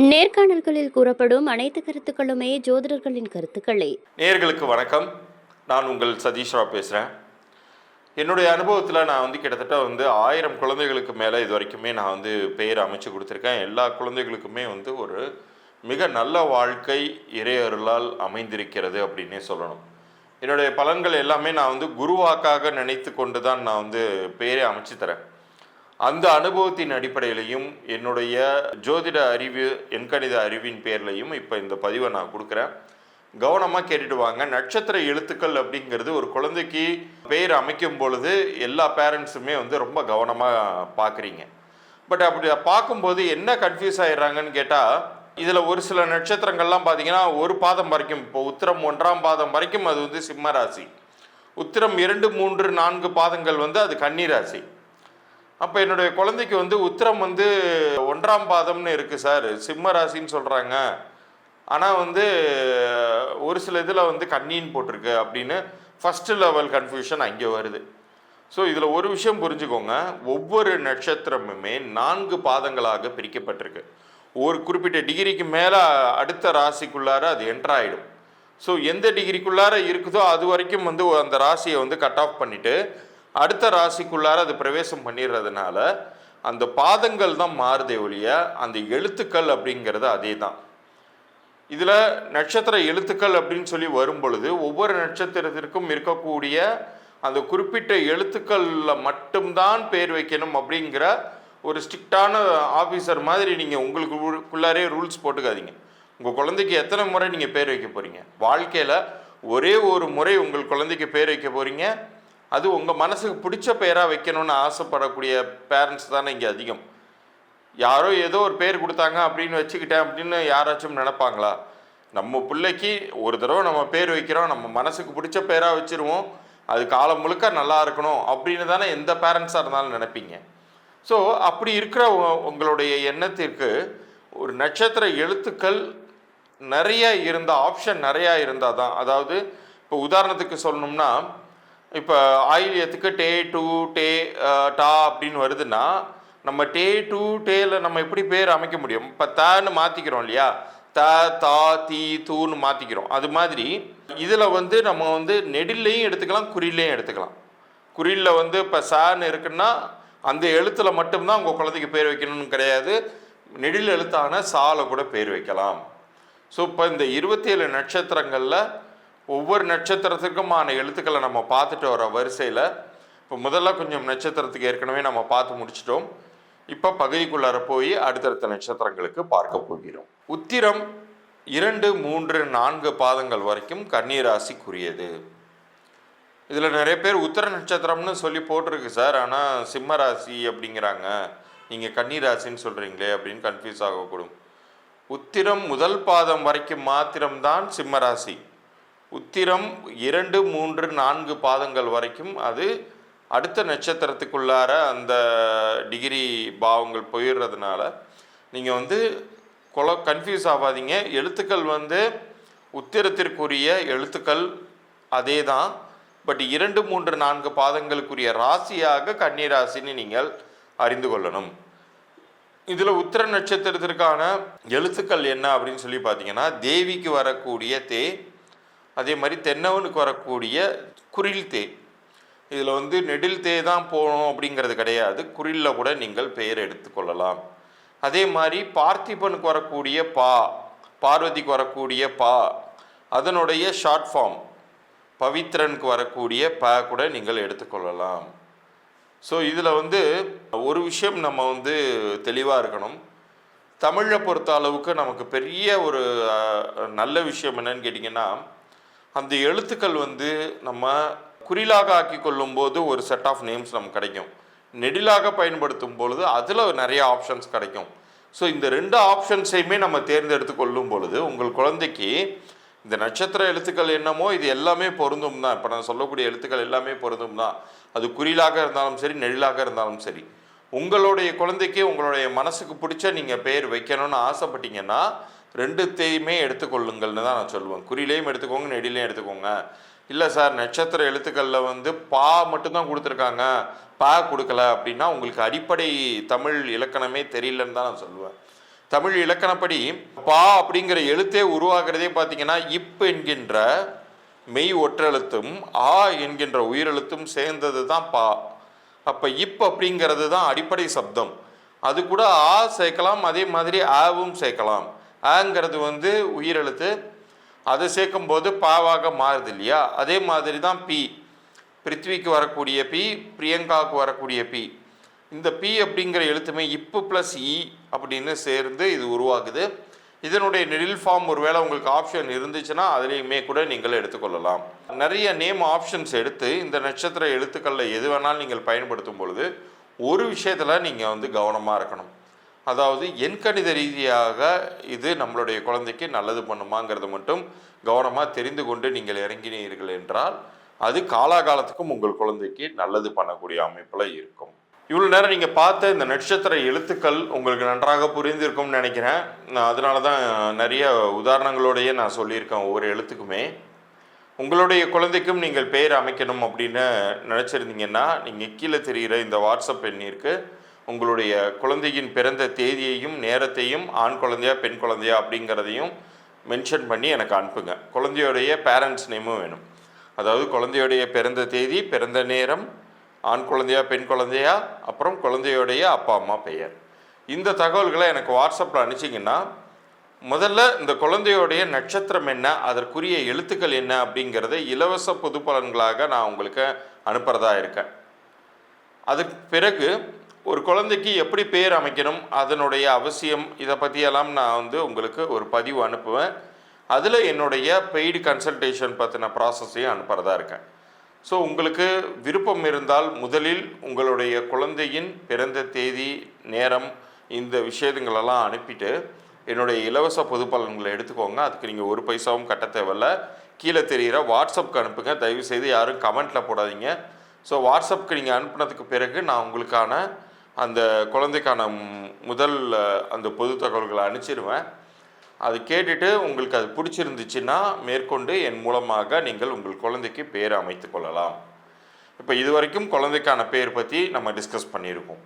நேர்காணல்களில் கூறப்படும் அனைத்து கருத்துக்களுமே ஜோதிடர்களின் கருத்துக்களே. நேர்களுக்கு வணக்கம். நான் உங்கள் சதீஷ் பேசுகிறேன் என்னுடைய அனுபவத்தில் நான் வந்து கிட்டத்தட்ட வந்து ஆயிரம் குழந்தைகளுக்கு மேலே இது வரைக்குமே நான் வந்து பெயர் அமைச்சு கொடுத்துருக்கேன். எல்லா குழந்தைகளுக்குமே வந்து ஒரு மிக நல்ல வாழ்க்கை இறையருளால் அமைந்திருக்கிறது அப்படின்னே சொல்லணும். என்னுடைய பலன்கள் எல்லாமே நான் வந்து குருவாக்காக நினைத்து கொண்டு தான் நான் வந்து பெயரை அமைச்சு தரேன். அந்த அனுபவத்தின் அடிப்படையிலையும் என்னுடைய ஜோதிட அறிவு எண்கணித அறிவின் பேர்லையும் இப்போ இந்த பதிவை நான் கொடுக்குறேன். கவனமாக கேட்டுட்டு வாங்க. நட்சத்திர எழுத்துக்கள் அப்படிங்கிறது ஒரு குழந்தைக்கு பெயர் அமைக்கும் பொழுது எல்லா பேரண்ட்ஸுமே வந்து ரொம்ப கவனமாக பார்க்குறீங்க பட் அப்படி பார்க்கும்போது என்ன கன்ஃபியூஸ் ஆயிடுறாங்கன்னு கேட்டால் இதில் ஒரு சில நட்சத்திரங்கள்லாம் பார்த்தீங்கன்னா ஒரு பாதம் வரைக்கும் இப்போ உத்திரம் ஒன்றாம் பாதம் வரைக்கும் அது வந்து சிம்ம ராசி. உத்திரம் இரண்டு மூன்று நான்கு பாதங்கள் வந்து அது கன்னிராசி. அப்போ என்னுடைய குழந்தைக்கு வந்து உத்திரம் வந்து ஒன்றாம் பாதம்னு இருக்குது சார். சிம்ம ராசின்னு சொல்கிறாங்க ஆனால் வந்து ஒரு சில இதில் வந்து கண்ணின்னு போட்டிருக்கு அப்படின்னு ஃபஸ்ட்டு லெவல் கன்ஃபியூஷன் அங்கே வருது. ஸோ இதில் ஒரு விஷயம் புரிஞ்சுக்கோங்க. ஒவ்வொரு நட்சத்திரமுமே நான்கு பாதங்களாக பிரிக்கப்பட்டிருக்கு. ஒரு குறிப்பிட்ட டிகிரிக்கு மேலே அடுத்த ராசிக்குள்ளார அது என்ட்ராயிடும் ஸோ எந்த டிகிரிக்குள்ளார இருக்குதோ அது வரைக்கும் வந்து அந்த ராசியை வந்து கட் ஆஃப் பண்ணிவிட்டு அடுத்த ராசிக்குள்ளார அது பிரவேசம் பண்ணிடுறதுனால அந்த பாதங்கள் தான் மாறுதே ஒழிய அந்த எழுத்துக்கள் அப்படிங்கிறது அதே தான். இதில் நட்சத்திர எழுத்துக்கள் அப்படின்னு சொல்லி வரும் பொழுது ஒவ்வொரு நட்சத்திரத்திற்கும் இருக்கக்கூடிய அந்த குறிப்பிட்ட எழுத்துக்களில் மட்டும்தான் பேர் வைக்கணும் அப்படிங்கிற ஒரு ஸ்ட்ரிக்டான ஆஃபீஸர் மாதிரி நீங்கள் உங்களுக்கு உள்ளாரே ரூல்ஸ் போட்டுக்காதீங்க. உங்கள் குழந்தைக்கு எத்தனை முறை நீங்கள் பேர் வைக்க போகிறீங்க வாழ்க்கையில் ஒரே ஒரு முறை உங்கள் குழந்தைக்கு பேர் வைக்க போகிறீங்க அது உங்கள் மனசுக்கு பிடிச்ச பேராக வைக்கணும்னு ஆசைப்படக்கூடிய பேரண்ட்ஸ் தானே இங்கே அதிகம். யாரோ ஏதோ ஒரு பேர் கொடுத்தாங்க அப்படின்னு வச்சுக்கிட்டேன் அப்படின்னு யாராச்சும் நினைப்பாங்களா? நம்ம பிள்ளைக்கு ஒரு தடவை நம்ம பேர் வைக்கிறோம் நம்ம மனசுக்கு பிடிச்ச பேராக வச்சிருவோம் அது காலம் முழுக்க நல்லா இருக்கணும் அப்படின்னு தானே எந்த பேரண்ட்ஸாக இருந்தாலும் நினைப்பீங்க. ஸோ அப்படி இருக்கிற உங்களுடைய எண்ணத்திற்கு ஒரு நட்சத்திர எழுத்துக்கள் நிறைய இருந்தால் ஆப்ஷன் நிறையா இருந்தால் தான் அதாவது இப்போ உதாரணத்துக்கு சொல்லணும்னா இப்போ ஆயிலியத்துக்கு டே டூ டே டா அப்படின்னு வருதுன்னா நம்ம டே டூ டேல நம்ம எப்படி பேர் அமைக்க முடியும்? இப்போ தான்னு மாற்றிக்கிறோம் இல்லையா? த தா தி தூன்னு மாற்றிக்கிறோம் அது மாதிரி இதில் வந்து நம்ம வந்து நெடில்லையும் எடுத்துக்கலாம் குறிலையும் எடுத்துக்கலாம். குறியில் வந்து இப்போ சான்னு இருக்குன்னா அந்த எழுத்தில் மட்டும்தான் உங்கள் குழந்தைக்கு பேர் வைக்கணும்னு கிடையாது. நெடில் எழுத்தான சால கூட பேர் வைக்கலாம். ஸோ இப்போ இந்த இருபத்தி ஏழு நட்சத்திரங்களில் ஒவ்வொரு நட்சத்திரத்துக்குமான எழுத்துக்களை நம்ம பார்த்துட்டு வர வரிசையில் இப்போ முதல்ல கொஞ்சம் நட்சத்திரத்துக்கு ஏற்கனவே நம்ம பார்த்து முடிச்சிட்டோம். இப்போ பகுதிக்குள்ளார போய் அடுத்தடுத்த நட்சத்திரங்களுக்கு பார்க்க போகிறோம். உத்திரம் இரண்டு மூன்று நான்கு பாதங்கள் வரைக்கும் கன்னிராசிக்குரியது. இதில் நிறைய பேர் உத்தர நட்சத்திரம்னு சொல்லி போட்டிருக்கு சார். ஆனால் சிம்ம ராசி அப்படிங்கிறாங்க. நீங்கள் கன்னிராசின்னு சொல்கிறீங்களே அப்படின்னு கன்ஃபியூஸ் ஆகக்கூடும். உத்திரம் முதல் பாதம் வரைக்கும் மாத்திரம்தான் சிம்ம ராசி உத்திரம் இரண்டு மூன்று நான்கு பாதங்கள் வரைக்கும் அது அடுத்த நட்சத்திரத்துக்குள்ளார அந்த டிகிரி பாவங்கள் போயிடுறதுனால நீங்கள் வந்து கொல கன்ஃபியூஸ் ஆகாதீங்க. எழுத்துக்கள் வந்து உத்திரத்திற்குரிய எழுத்துக்கள் அதே தான் பட் இரண்டு மூன்று நான்கு பாதங்களுக்குரிய ராசியாக கன்னிராசின்னு நீங்கள் அறிந்து கொள்ளணும். இதில் உத்திர நட்சத்திரத்திற்கான எழுத்துக்கள் என்ன அப்படின்னு சொல்லி பார்த்தீங்கன்னா தேவிக்கு வரக்கூடிய தே அதே மாதிரி தென்னவனுக்கு வரக்கூடிய குரில் தே. இதில் வந்து நெடில் தே தான் போகணும் அப்படிங்கிறது கிடையாது. குறிலில் கூட நீங்கள் பெயர் எடுத்துக்கொள்ளலாம் அதே மாதிரி பார்த்திபனுக்கு வரக்கூடிய பா பார்வதிக்கு வரக்கூடிய பா அதனுடைய ஷார்ட் ஃபார்ம் பவித்ரனுக்கு வரக்கூடிய ப கூட நீங்கள் எடுத்துக்கொள்ளலாம் ஸோ இதில் வந்து ஒரு விஷயம் நம்ம வந்து தெளிவாக இருக்கணும். தமிழை பொறுத்த அளவுக்கு நமக்கு பெரிய ஒரு நல்ல விஷயம் என்னன்னு கேட்டிங்கன்னா அந்த எழுத்துக்கள் வந்து நம்ம குறிலாக ஆக்கி கொள்ளும்போது ஒரு செட் ஆஃப் நேம்ஸ் நமக்கு கிடைக்கும். நெடிலாக பயன்படுத்தும் பொழுது அதில் நிறைய ஆப்ஷன்ஸ் கிடைக்கும். ஸோ இந்த ரெண்டு ஆப்ஷன்ஸையுமே நம்ம தேர்ந்தெடுத்து கொள்ளும் பொழுது உங்கள் குழந்தைக்கு இந்த நட்சத்திர எழுத்துக்கள் என்னமோ இது எல்லாமே பொருந்தும் தான். இப்போ நான் சொல்லக்கூடிய எழுத்துக்கள் எல்லாமே பொருந்தும் தான். அது குறிலாக இருந்தாலும் சரி நெழிலாக இருந்தாலும் சரி. உங்களுடைய குழந்தைக்கு உங்களுடைய மனசுக்கு பிடிச்ச நீங்கள் பேர் வைக்கணும்னு ஆசைப்பட்டீங்கன்னா ரெண்டுத்தையுமே எடுத்துக்கொள்ளுங்கள்னு தான் நான் சொல்லுவேன். குறிலையும் எடுத்துக்கோங்க நெடிலையும் எடுத்துக்கோங்க. இல்லை சார் நட்சத்திர எழுத்துக்களில் வந்து பா மட்டும்தான் கொடுத்துருக்காங்க. பா கொடுக்கல அப்படின்னா உங்களுக்கு அடிப்படை தமிழ் இலக்கணமே தெரியலன்னு தான் நான் சொல்லுவேன். தமிழ் இலக்கணப்படி பா அப்படிங்கிற எழுத்தே உருவாகிறதே பார்த்தீங்கன்னா இப் என்கின்ற மெய் ஒற்றெழுத்தும் ஆ என்கின்ற உயிரெழுத்தும் சேர்ந்தது தான் பா. அப்போ இப் அப்படிங்கிறது தான் அடிப்படை சப்தம். அது கூட ஆ சேர்க்கலாம் அதே மாதிரி ஆவும் சேர்க்கலாம். ஆங்கிறது வந்து உயிரெழுத்து. அதை சேர்க்கும்போது பாவாக மாறுது இல்லையா? அதே மாதிரி தான் பி. பிருத்விக்கு வரக்கூடிய பி பிரியங்காவுக்கு வரக்கூடிய பி. இந்த பி அப்படிங்கிற எழுத்துமே இப்பு ப்ளஸ் இ e அப்படின்னு சேர்ந்து இது உருவாகுது. இதனுடைய நெடில் ஃபார்ம் ஒருவேளை உங்களுக்கு ஆப்ஷன் இருந்துச்சுன்னா அதுலேயுமே கூட நீங்கள் எடுத்துக்கொள்ளலாம். நிறைய நேம் ஆப்ஷன்ஸ் எடுத்து இந்த நட்சத்திர எழுத்துக்களில் எது வேணாலும் நீங்கள் பயன்படுத்தும் பொழுது ஒரு விஷயத்தில் நீங்கள் வந்து கவனமாக இருக்கணும். அதாவது எண்கணித ரீதியாக இது நம்மளுடைய குழந்தைக்கு நல்லது பண்ணுமாங்கிறத மட்டும் கவனமாக தெரிந்து கொண்டு நீங்கள் இறங்கினீர்கள் என்றால் அது காலாகாலத்துக்கும் உங்கள் குழந்தைக்கு நல்லது பண்ணக்கூடிய அமைப்பில் இருக்கும். இவ்வளோ நேரம் நீங்கள் பார்த்த இந்த நட்சத்திர எழுத்துக்கள் உங்களுக்கு நன்றாக புரிந்திருக்கும்னு நினைக்கிறேன். நான் அதனால தான் நிறைய உதாரணங்களோடையே நான் சொல்லியிருக்கேன் ஒவ்வொரு எழுத்துக்குமே. உங்களுடைய குழந்தைக்கும் நீங்கள் பெயர் அமைக்கணும் அப்படின்னு நினச்சிருந்தீங்கன்னா நீங்கள் கீழே தெரிகிற இந்த வாட்ஸ்அப் எண்ணிற்கு உங்களுடைய குழந்தையின் பிறந்த தேதியையும் நேரத்தையும் ஆண் குழந்தையா பெண் குழந்தையா அப்படிங்கிறதையும் மென்ஷன் பண்ணி எனக்கு அனுப்புங்க. குழந்தையோடைய பேரண்ட்ஸ் நேமும் வேணும். அதாவது குழந்தையோடைய பிறந்த தேதி பிறந்த நேரம் ஆண் குழந்தையா பெண் குழந்தையா அப்புறம் குழந்தையோடைய அப்பா அம்மா பெயர். இந்த தகவல்களை எனக்கு வாட்ஸ்அப்பில் அனுப்பிச்சிங்கன்னா முதல்ல இந்த குழந்தையோடைய நட்சத்திரம் என்ன அதற்குரிய எழுத்துக்கள் என்ன அப்படிங்கிறத இலவச பொது பலன்களாக நான் உங்களுக்கு அனுப்புகிறதா இருக்கேன். அதுக்கு பிறகு ஒரு குழந்தைக்கு எப்படி பேர் அமைக்கணும் அதனுடைய அவசியம் இதை பற்றியெல்லாம் நான் வந்து உங்களுக்கு ஒரு பதிவு அனுப்புவேன். அதில் என்னுடைய பெய்டு கன்சல்டேஷன் பற்றின ப்ராசஸையும் அனுப்புகிறதா இருக்கேன். ஸோ உங்களுக்கு விருப்பம் இருந்தால் முதலில் உங்களுடைய குழந்தையின் பிறந்த தேதி நேரம் இந்த விஷயங்களெல்லாம் அனுப்பிட்டு என்னுடைய இலவச பொது பலன்களை எடுத்துக்கோங்க. அதுக்கு நீங்கள் ஒரு பைசாவும் கட்ட தேவையில்ல. கீழே தெரிகிற வாட்ஸ்அப்க்கு அனுப்புங்க. தயவு செய்து யாரும் கமெண்ட்டில் போடாதீங்க. ஸோ வாட்ஸ்அப்க்கு நீங்கள் அனுப்புனதுக்கு பிறகு நான் உங்களுக்கான அந்த குழந்தைக்கான முதல் அந்த பொது தகவல்களை அனுப்பிச்சிருவேன். அது கேட்டுட்டு உங்களுக்கு அது பிடிச்சிருந்துச்சுன்னா மேற்கொண்டு என் மூலமாக நீங்கள் உங்கள் குழந்தைக்கு பேர் அமைத்து கொள்ளலாம். இப்போ இது வரைக்கும் குழந்தைக்கான பேர் பற்றி நம்ம டிஸ்கஸ் பண்ணியிருக்கோம்.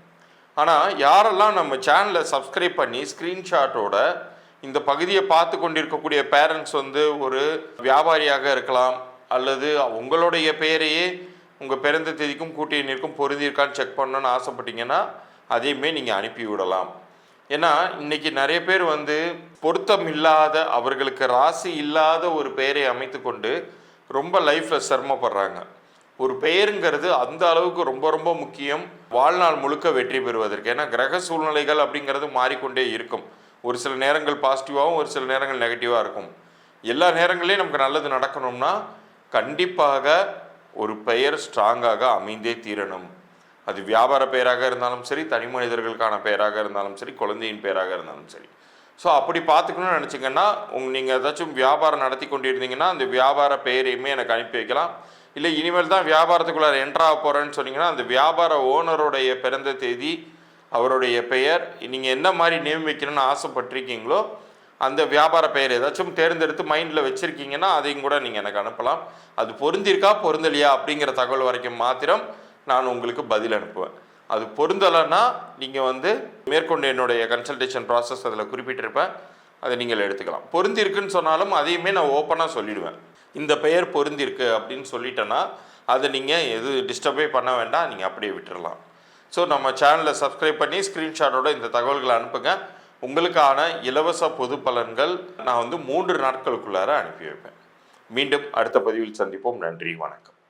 ஆனால் யாரெல்லாம் நம்ம சேனலை சப்ஸ்கிரைப் பண்ணி ஸ்க்ரீன்ஷாட்டோட இந்த பகுதியை பார்த்து கொண்டிருக்கக்கூடிய பேரண்ட்ஸ் வந்து ஒரு வியாபாரியாக இருக்கலாம் அல்லது உங்களுடைய பெயரையே உங்கள் பிறந்த தேதிக்கும் கூட்டி எண்ணிற்கும் பொருந்திருக்கான்னு செக் பண்ணணும்னு ஆசைப்பட்டீங்கன்னா அதையுமே நீங்கள் அனுப்பி விடலாம் ஏன்னா இன்னைக்கு நிறைய பேர் வந்து பொருத்தம் இல்லாத அவர்களுக்கு ராசி இல்லாத ஒரு பெயரை அமைத்து கொண்டு ரொம்ப லைஃப்பில் சிரமப்படுறாங்க. ஒரு பெயருங்கிறது அந்த அளவுக்கு ரொம்ப ரொம்ப முக்கியம். வாழ்நாள் முழுக்க வெற்றி பெறுவதற்கு. ஏன்னா கிரக சூழ்நிலைகள் அப்படிங்கிறது மாறிக்கொண்டே இருக்கும். ஒரு சில நேரங்கள் பாசிட்டிவாகவும் ஒரு சில நேரங்கள் நெகட்டிவாக இருக்கும். எல்லா நேரங்களையும் நமக்கு நல்லது நடக்கணும்னா கண்டிப்பாக ஒரு பெயர் ஸ்ட்ராங்காக அமைந்தே தீரணும். அது வியாபார பெயராக இருந்தாலும் சரி தனி மனிதர்களுக்கான பெயராக இருந்தாலும் சரி குழந்தையின் பெயராக இருந்தாலும் சரி. ஸோ அப்படி பார்த்துக்கணும்னு நினச்சிங்கன்னா உங்க நீங்கள் ஏதாச்சும் வியாபாரம் நடத்தி கொண்டிருந்தீங்கன்னா அந்த வியாபார பெயரையுமே எனக்கு அனுப்பி வைக்கலாம். இல்லை இனிமேல் தான் வியாபாரத்துக்குள்ளே என்ட்ராக போகிறேன்னு சொன்னீங்கன்னா அந்த வியாபார ஓனருடைய பிறந்த தேதி அவருடைய பெயர் நீங்கள் என்ன மாதிரி நியமிக்கணும்னு ஆசைப்பட்டிருக்கீங்களோ அந்த வியாபார பெயர் ஏதாச்சும் தேர்ந்தெடுத்து மைண்டில் வச்சுருக்கீங்கன்னா அதையும் கூட நீங்கள் எனக்கு அனுப்பலாம். அது பொருந்திருக்கா பொருந்தலையா அப்படிங்கிற தகவல் வரைக்கும் மாத்திரம் நான் உங்களுக்கு பதில் அனுப்புவேன். அது பொருந்தலைன்னா நீங்கள் வந்து மேற்கொண்டு என்னுடைய கன்சல்டேஷன் ப்ராசஸ் அதில் குறிப்பிட்டிருப்பேன். அதை நீங்கள் எடுத்துக்கலாம். பொருந்திருக்குன்னு சொன்னாலும் அதையுமே நான் ஓப்பனாக சொல்லிடுவேன். இந்த பெயர் பொருந்திருக்கு அப்படின்னு சொல்லிட்டேன்னா அதை நீங்கள் எது டிஸ்டர்பே பண்ண வேண்டாம் நீங்கள் அப்படியே விட்டுடலாம் ஸோ நம்ம சேனலை சப்ஸ்கிரைப் பண்ணி ஸ்க்ரீன்ஷாட்டோட இந்த தகவல்களை அனுப்புங்க. உங்களுக்கான இலவச பொது பலன்கள் நான் வந்து மூன்று நாட்களுக்குள்ளார அனுப்பி வைப்பேன். மீண்டும் அடுத்த பதிவில் சந்திப்போம். நன்றி வணக்கம்.